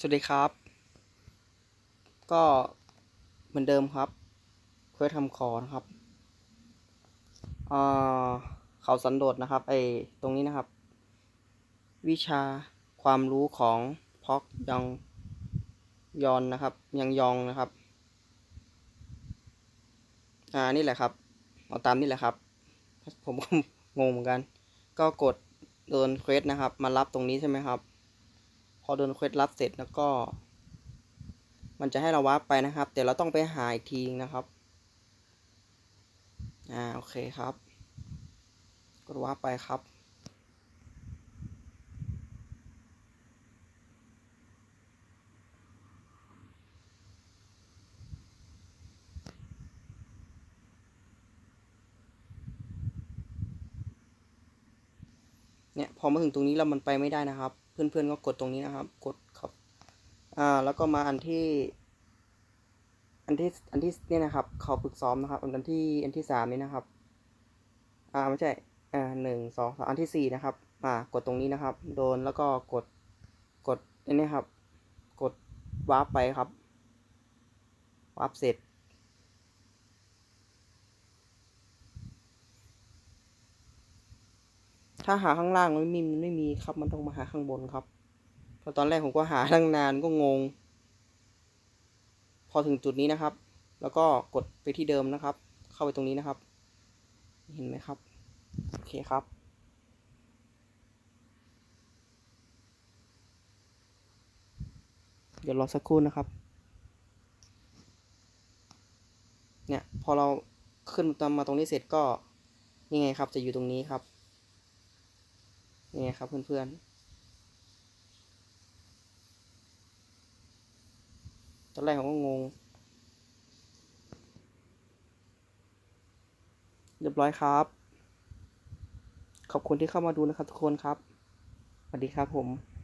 สวัสดีครับ ก็เหมือนเดิมครับเควสทำคอนะครับเขาสันโดษนะครับไอตรงนี้นะครับ วิชาความรู้ของพอกยังยอนนะครับ ยังยองนะครับ อ่านี่แหละครับ เอาตามนี่แหละครับ ผมก็งงเหมือนกัน ก็กดโดนเควสนะครับ มารับตรงนี้ใช่ไหมครับ อโดนเควสรับเสร็จแล้วก็ มันจะให้เราวาร์ปไปนะครับ แต่เราต้องไปหาอีกทีนะครับ อ่าโอเคครับ กดวาร์ปไปครับเนี่ยพอมาถึงตรงนี้แล้วมันไปไม่ได้นะครับ เพื่อนๆก็กดตรงนี้นะครับ กดครับอ่าแล้วก็มาอันที่ อันที่อันที่เนี่ยนะครับ เขาฝึกซ้อมนะครับ อันที่อันที่สามนี่นะครับ อ่าไม่ใช่อ่าหนึ่งสองสามอันที่สี่นะครับอ่ากดตรงนี้นะครับ โดนแล้วก็กดกดอันนี้ครับ กดวาร์ปไปครับวาร์ปเสร็จ ถ้าหาข้างล่างไม่มีมันไม่มีครับ มันต้องมาหาข้างบนครับเพราะตอนแรกผมก็หาตั้งนานก็งง พอถึงจุดนี้นะครับ แล้วก็กดไปที่เดิมนะครับ เข้าไปตรงนี้นะครับ เห็นไหมครับ โอเคครับเดี๋ยวรอสักครู่นะครับ เนี่ย พอเราขึ้นตามมาตรงนี้เสร็จก็นี่ไงครับ จะอยู่ตรงนี้ครับ นี่ไงครับเพื่อนๆ ตอนแรกผมก็งง เรียบร้อยครับ ขอบคุณที่เข้ามาดูนะครับทุกคนครับ สวัสดีครับผม